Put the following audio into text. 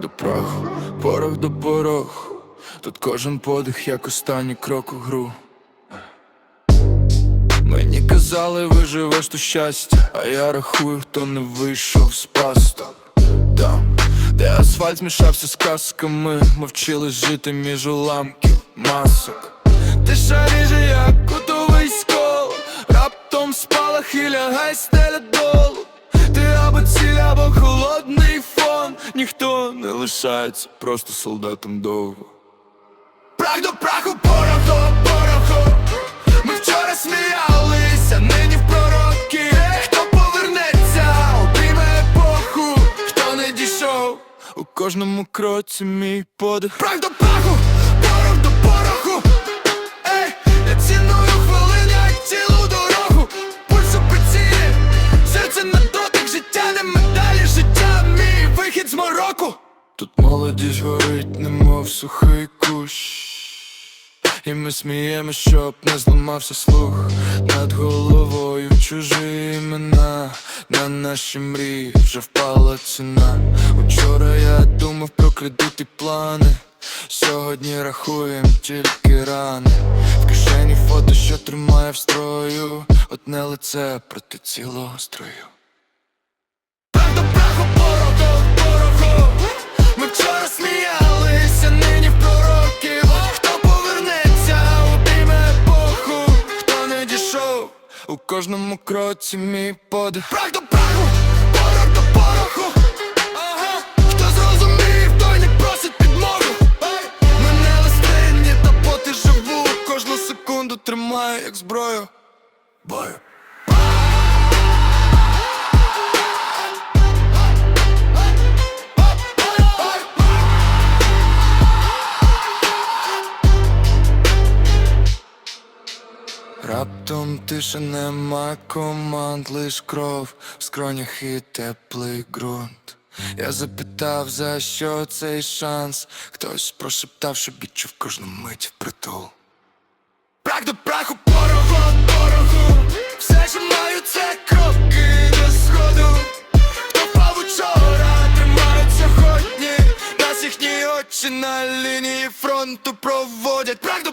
до праху, порох до пороху, тут кожен подих, як останній крок у гру. Мені казали, виживеш то щастя, а я рахую, хто не вийшов з пасток Там, де асфальт змішався з казками, ми вчились жити між уламків масок. Тиша ріже, як кутовий скол, раптом спалах і лягай стеля лишається просто солдатом довго. Прах до праху, порох до пороху. Ми вчора сміялися, нині в пророки. Хто повернеться, обійме епоху. Хто не дійшов, у кожному кроці мій подих. Прах до праху, порох до пороху. Ей, я ціную хвилини, як цілу дорогу. Пульс у прицілі, серце на дотик Життя не медалі, життя мій вихід з мороку Тут молодість горить, немов сухий кущ. І ми сміємо, щоб не зламався слух. Над головою чужі імена. На наші мрії вже впала ціна. Учора я думав про кредит і плани. Сьогодні рахуєм тільки рани. В кишені фото, що тримає в строю. Одне лице проти цілого строю у кожному кроці мій подих. Прах до праху, порох до пороху. Ага, хто зрозумів, той не просить підмогу. Мене листинні та поти живу. Кожну секунду тримаю, як зброю. Бою Раптом тиша нема команд, лиш кров в скронях і теплий ґрунт. Я запитав, за що цей шанс. Хтось прошептав, що відчув кожну мить впритул. Прах до праху, пороху, пороху Все, що маю, це кроки до сходу Хто впав учора, тримають сьогодні Нас їхні очі на лінії фронту проводять Прах до